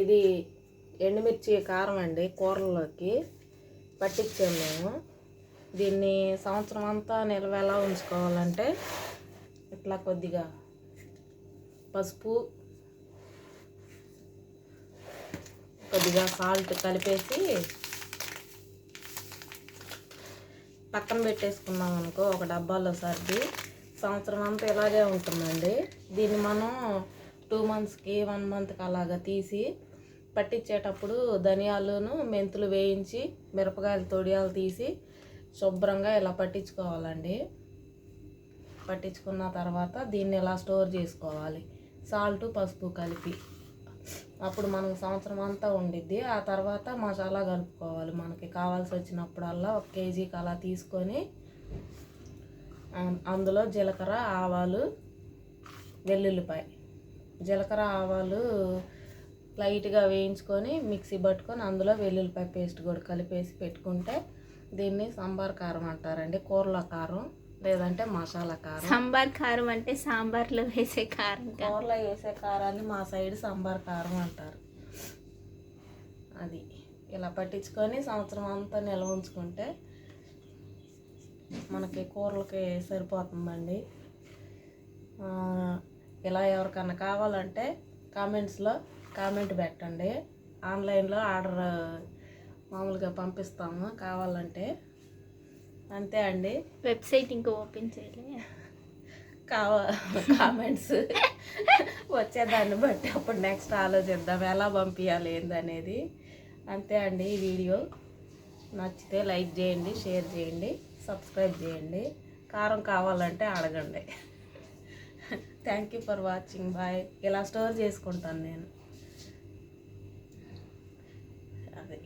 ఇది ఎండుమిర్చి కారం అండి కూరల్లోకి పట్టించాము మేము. దీన్ని సంవత్సరం అంతా నిల్వ ఎలా ఉంచుకోవాలంటే ఇట్లా కొద్దిగా పసుపు కొద్దిగా సాల్ట్ కలిపేసి పక్కన పెట్టేసుకున్నాం అనుకో ఒక డబ్బాలో సర్ది. సంవత్సరం అంతా ఇలాగే ఉంటుందండి. దీన్ని మనం టూ మంత్స్కి వన్ మంత్కి అలాగా తీసి పట్టించేటప్పుడు ధనియాలను మెంతులు వేయించి మిరపకాయలు తొడియాలు తీసి శుభ్రంగా ఇలా పట్టించుకోవాలండి. పట్టించుకున్న తర్వాత దీన్ని ఇలా స్టోర్ చేసుకోవాలి? సాల్ట్ పసుపు కలిపి. అప్పుడు మనకు సంవత్సరం అంతా ఉండిద్ది. ఆ తర్వాత మసాలా కలుపుకోవాలి. మనకి కావాల్సి వచ్చినప్పుడల్లా ఒక కేజీకి అలా తీసుకొని అందులో జీలకర్ర ఆవాలు వెల్లుల్లిపాయ. జీలకర్ర ఆవాలు లైట్గా వేయించుకొని మిక్సీ పట్టుకొని అందులో వెల్లుల్లిపాయ పేస్ట్ కూడా కలిపేసి పెట్టుకుంటే దీన్ని సాంబార్ కారం అంటారండి. కూరల కారం లేదంటే మసాలా కారం. సాంబార్ కారం అంటే సాంబార్లో వేసే కారం. కూరలో వేసే కారాన్ని మా సైడ్ సాంబార్ కారం అంటారు. అది ఇలా పట్టించుకొని సంవత్సరం అంతా నిల్వ ఉంచుకుంటే మనకి కూరలకి సరిపోతుందండి. ఇలా ఎవరికన్నా కావాలంటే కామెంట్స్లో కామెంట్ పెట్టండి. ఆన్లైన్లో ఆర్డర్ మామూలుగా పంపిస్తాము. కావాలంటే అంతే అండి. వెబ్సైట్ ఇంకా ఓపెన్ చేయలే. కావ కామెంట్స్ వచ్చేదాన్ని బట్టి అప్పుడు నెక్స్ట్ ఆలోచిద్దాం. ఎలా పంపించాలి ఏందనేది. అంతే అండి ఈ వీడియో. నచ్చితే లైక్ చేయండి షేర్ చేయండి సబ్స్క్రైబ్ చేయండి. కారం కావాలంటే అడగండి. Thank you for watching bye ఇలా స్టోర్ చేసుకుంటాను నేను. అది.